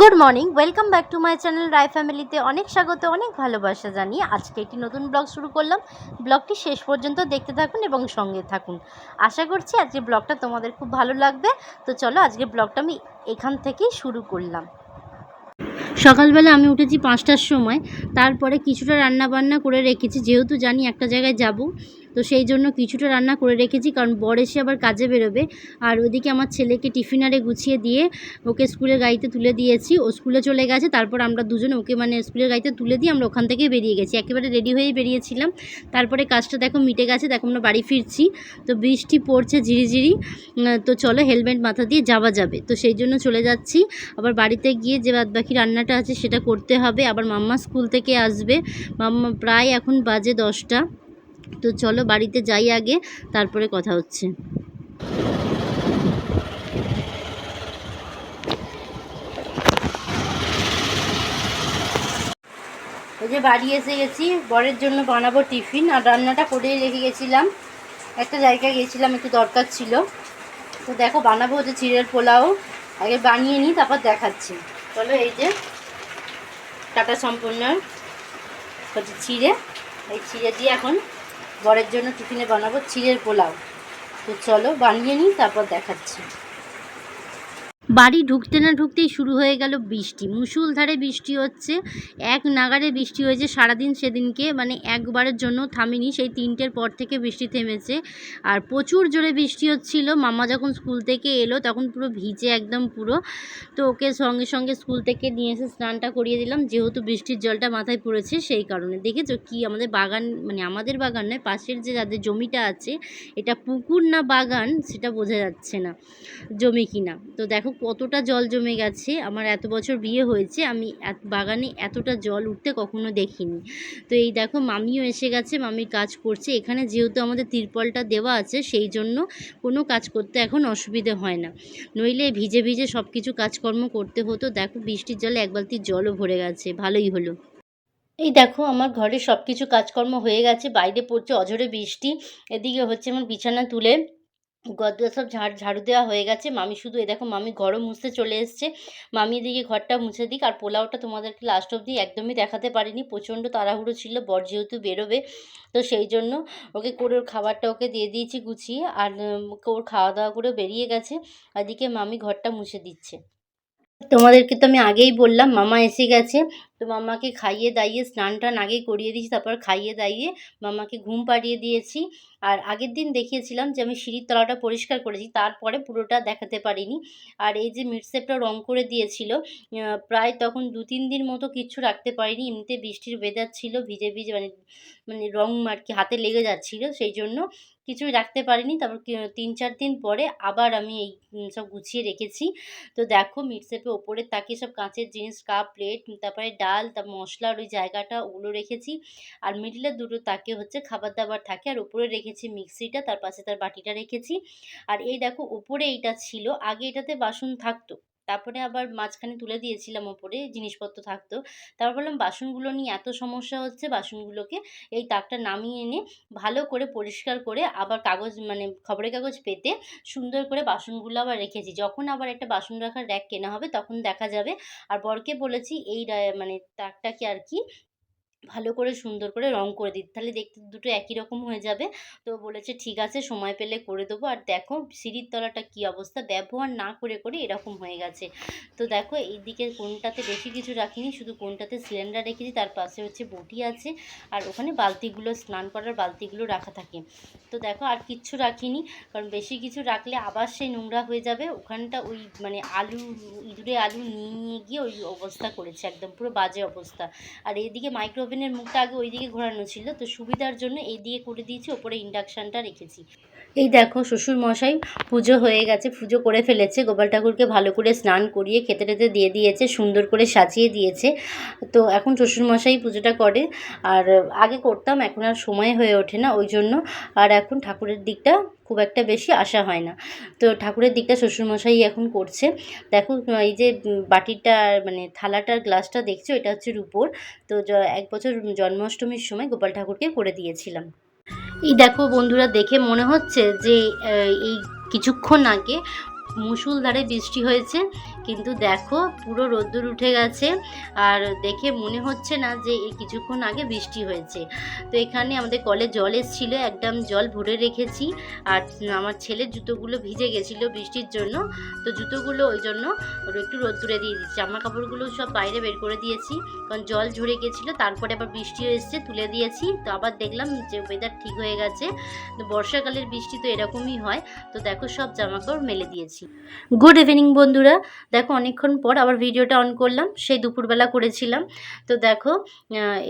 Good morning welcome back to my channel Roy ফ্যামিলিতে অনেক স্বাগত, অনেক ভালোবাসা জানিয়ে আজকে একটি নতুন ব্লগ শুরু করলাম। ব্লগটি শেষ পর্যন্ত দেখতে থাকুন এবং সঙ্গে থাকুন। আশা করছি আজকে ব্লগটা তোমাদের খুব ভালো লাগবে। তো চলো আজকে ব্লগটা আমি এখান থেকেই শুরু করলাম। সকালবেলা আমি উঠেছি পাঁচটার সময়, তারপরে কিছুটা রান্না বান্না করে রেখেছি। যেহেতু জানি একটা জায়গায় যাব তো সেই জন্য কিছুটা রান্না করে রেখেছি, কারণ বর এসে আবার কাজে বেরোবে। আর ওদিকে আমার ছেলেকে টিফিনারে গুছিয়ে দিয়ে ওকে স্কুলের গাড়িতে তুলে দিয়েছি। ও স্কুলে চলে গেছে, তারপর আমরা দুজনে ওকে মানে স্কুলের গাড়িতে তুলে দিয়ে আমরা ওখান থেকে বেরিয়ে গেছি। একেবারে রেডি হয়েই বেরিয়েছিলাম। তারপরে কাজটা দেখো মিটে গেছে, দেখো আমরা বাড়ি ফিরছি। তো বৃষ্টি পড়ছে ঝিরিঝিরি তো চলো হেলমেট মাথা দিয়ে যাওয়া যাবে। তো সেই জন্য চলে যাচ্ছি। আবার বাড়িতে গিয়ে যে বাদ বাকি রান্নাটা আছে সেটা করতে হবে। আবার মাম্মা স্কুল থেকে আসবে। মাম্মা প্রায় এখন বাজে দশটা। তো চলো বাড়িতে যাই আগে, তারপরে কথা হচ্ছে। এই যে বাড়ি এসে গেছি, বরের জন্য বানাবো টিফিন, আর রান্নাটা করেই রেখে গেছিলাম। একটা জায়গায় গেছিলাম একটু দরকার ছিল। তো দেখো, বানাবো হচ্ছে চিড়ের পোলাও। আগে বানিয়ে নিই, তারপর দেখাচ্ছি। চলো এই যে, টাটা সম্পূর্ণ। হচ্ছে চিড়ে, এই চিড়ে দিয়ে এখন বরের জন্য টিফিনে বানাবো চিড়ের পোলাও। তো চলো বানিয়ে নিই তারপর দেখাচ্ছি। বাড়ি ঢুকতে না ঢুকতেই শুরু হয়ে গেল বৃষ্টি। মুষলধারে বৃষ্টি হচ্ছে, এক নাগারে বৃষ্টি হয়েছে সারাদিন সেদিনকে মানে একবারের জন্য থামেনি, সেই তিনটের পর থেকে বৃষ্টি থেমেছে। আর প্রচুর জোরে বৃষ্টি হচ্ছিল মামা যখন স্কুল থেকে এলো তখন পুরো ভিজে একদম পুরো। তো ওকে সঙ্গে সঙ্গে স্কুল থেকে নিয়ে এসে স্নানটা করিয়ে দিলাম, যেহেতু বৃষ্টির জলটা মাথায় পড়েছে সেই কারণে। দেখেছ কি আমাদের বাগান মানে আমাদের বাগান নয়, পাশের যে যাদের জমিটা আছে, এটা পুকুর না বাগান সেটা বোঝা যাচ্ছে না, জমি কিনা। তো দেখো কতটা জল জমে গেছে, আমার এত বছর বিয়ে হয়েছে, আমি বাগানে এতটা জল উঠতে কখনো দেখিনি। তো এই দেখো মামিও এসে গেছে মামি কাজ করছে, এখানে যেহেতু আমাদের তিরপলটা দেওয়া আছে, সেই জন্য কোনো কাজ করতে এখন অসুবিধে হয় না। নইলে ভিজে ভিজে সব কিছু কাজকর্ম করতে হতো, দেখো বৃষ্টির জলে এক বালতি জলও ভরে গেছে, ভালোই হলো। এই দেখো আমার ঘরে সব কিছু কাজকর্ম হয়ে গেছে, বাইরে পড়ছে অঝরে বৃষ্টি, এদিকে হচ্ছে আমার বিছানা তুলে গদ্দা সব ঝাড়, ঝাড়ু দেওয়া হয়ে গেছে। মামি শুধু এ দেখো, মামি ঘরও মুছতে চলে এসছে। মামি এদিকে ঘরটা মুছে দিক। আর পোলাওটা তোমাদেরকে লাস্ট অবধি একদমই দেখাতে পারিনি। প্রচণ্ড তাড়াহুড়ো ছিল, বর যেহেতু বেরোবে, তো সেই জন্য ওকে করে ওর খাবারটা ওকে দিয়ে দিয়েছি গুছিয়ে। আর ওর খাওয়া দাওয়া করে বেরিয়ে গেছে। এদিকে মামি ঘরটা মুছে দিচ্ছে। তোমাদেরকে তো আমি আগেই বললাম, মামা এসে গেছে। তো মামাকে খাইয়ে দাইয়ে স্নান টান আগেই করিয়ে দিয়েছি, তারপর খাইয়ে দাইয়ে মামাকে ঘুম পাড়িয়ে দিয়েছি। আর আগের দিন দেখিয়েছিলাম যে আমি সিঁড়ির তলাটা পরিষ্কার করেছি, তারপরে পুরোটা দেখাতে পারিনি। আর এই যে মিটসেপটা রং করে দিয়েছিল প্রায় তখন দু তিন দিন মতো কিচ্ছু রাখতে পারিনি, এমনিতে বৃষ্টির ওয়েদার ছিল ভিজে ভিজে মানে মানে রং আর কি হাতে লেগে যাচ্ছিল, সেই জন্য কিছুই রাখতে পারিনি। তারপর তিন, চার দিন পরে আবার আমি এই সব গুছিয়ে রেখেছি। তো দেখো মিটসেপে ওপরে তাকিয়ে সব কাঁচের জিনিস, কাপ, প্লেট, তারপরে ডাল, তার মশলার ওই জায়গাটা, ওগুলো রেখেছি। আর মিডিলে দুটো তাকে হচ্ছে খাবার দাবার থাকে, আর উপরে রেখেছি মিক্সিটা, তার পাশে তার বাটিটা রেখেছি। আর এই দেখো উপরে এইটা ছিল, আগে এটাতে বাসন থাকতো। তারপরে আবার মাঝখানে তুলে দিয়েছিলাম ওপরে, জিনিসপত্র থাকতো। তারপর বললাম বাসনগুলো নিয়ে এত সমস্যা হচ্ছে, বাসনগুলোকে এই তাকটা নামিয়ে এনে ভালো করে পরিষ্কার করে আবার কাগজ মানে খবরের কাগজ পেতে সুন্দর করে বাসনগুলো আবার রেখেছি। যখন আবার একটা বাসন রাখার র্যাক কেনা হবে, তখন দেখা যাবে। আর বরকে বলেছি, এই মানে তাকটাকে আর কি ভালো করে সুন্দর করে রং করে দিতে। তাহলে দেখতে দুটো একই রকম হয়ে যাবে। তো বলেছে, ঠিক আছে, সময় পেলে করে দেবো। আর দেখো, সিঁড়ির তলাটা কী অবস্থা? ব্যবহার না করে করে এরকম হয়ে গেছে। তো দেখো এই দিকে কোনটাতে বেশি কিছু রাখিনি, শুধু কোনটাতে সিলিন্ডার রেখেছি, তার পাশে হচ্ছে বটি আছে। আর ওখানে বালতিগুলো, স্নান করার বালতিগুলো রাখা থাকে। তো দেখো, আর কিচ্ছু রাখিনি, কারণ বেশি কিছু রাখলে আবার সেই নোংরা হয়ে যাবে। ওখানটা ওই মানে আলু, ইঁদুরে আলু নিয়ে নিয়ে গিয়ে ওই অবস্থা করেছে, একদম পুরো বাজে অবস্থা। আর এইদিকে মাইক্রোওভেনের মুখটা আগে ওইদিকে ঘোরানো ছিল, তো সুবিধার জন্য এই দিয়ে করে দিয়েছি, ওপরে ইন্ডাকশানটা রেখেছি। এই দেখো শ্বশুর মশাই, পুজো হয়ে গেছে, পুজো করে ফেলেছে, গোপাল ঠাকুরকে ভালো করে স্নান করিয়ে খেতে টেতে দিয়ে দিয়েছে, সুন্দর করে সাজিয়ে দিয়েছে। তো এখন শ্বশুর মশাই পুজোটা করে, আর আগে করতাম, এখন আর সময় হয়ে ওঠে না, ওই জন্য। আর এখন ঠাকুরের দিকটা খুব একটা বেশি আসা হয় না। তো ঠাকুরের দিকটা শ্বশুরমশাই এখন করছে। দেখো, এই যে বাটিটা মানে থালাটার গ্লাসটা দেখছ? এটা হচ্ছে রুপোর। তো এক বছর জন্মাষ্টমীর সময় গোপাল ঠাকুরকে করে দিয়েছিলাম। এই দেখো বন্ধুরা, দেখে মনে হচ্ছে যে এই কিছুক্ষণ আগে মুসুলধারে বৃষ্টি হয়েছে। কিন্তু দেখো পুরো রোদ্দুর উঠে গেছে আর দেখে মনে হচ্ছে না যে কিছুক্ষণ আগে বৃষ্টি হয়েছে। তো এখানে আমাদের কলে জল এসেছিল, একদম জল ভরে রেখেছি আর আমার ছেলের জুতোগুলো ভিজে গেছিল বৃষ্টির জন্য। তো জুতোগুলো ওই জন্য একটু রোদ্দুরে দিয়ে দিচ্ছি। জামা কাপড়গুলো সব বাইরে বের করে দিয়েছি কারণ জল ঝরে গেছিল, তারপরে আবার বৃষ্টিও এসছে, তুলে দিয়েছি। তো আবার দেখলাম যে ওয়েদার ঠিক হয়ে গেছে। তো বর্ষাকালের বৃষ্টি তো এরকমই হয়। তো দেখো সব জামা কাপড় মেলে দিয়েছি। গুড ইভিনিং বন্ধুরা। দেখো অনেকক্ষণ পর আবার ভিডিওটা অন করলাম, সেই দুপুরবেলা করেছিলাম। তো দেখো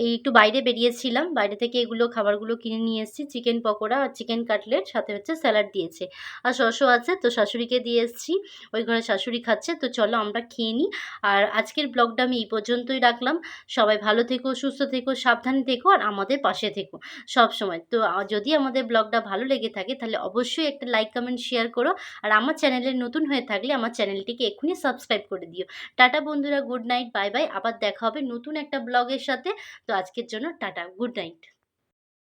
এই একটু বাইরে বেরিয়েছিলাম, বাইরে থেকে এগুলো খাবারগুলো কিনে নিয়ে এসেছি চিকেন পকোড়া আর চিকেন কাটলেট সাথে হচ্ছে স্যালাড দিয়েছে। আর শসও আছে, তো শাশুড়িকে দিয়ে এসেছি, ওই ঘরে শাশুড়ি খাচ্ছে, তো চলো আমরা খেয়ে নিই। আর আজকের ব্লগটা আমি এই পর্যন্তই রাখলাম। সবাই ভালো থেকো, সুস্থ থেকো, সাবধানে থেকো আর আমাদের পাশে থেকো সব সময়। তো যদি আমাদের ব্লগটা ভালো লেগে থাকে, তাহলে অবশ্যই একটা লাইক কমেন্ট শেয়ার করো। আর আমার চ্যানেলে নতুন হয়ে থাকলে আমার চ্যানেলটিকে এক্ষুনি সাবস্ক্রাইব করে দিও। টাটা বন্ধুরা গুড নাইট বাই বাই আবার দেখা হবে নতুন একটা ব্লগের সাথে। তো আজকের জন্য টাটা গুড নাইট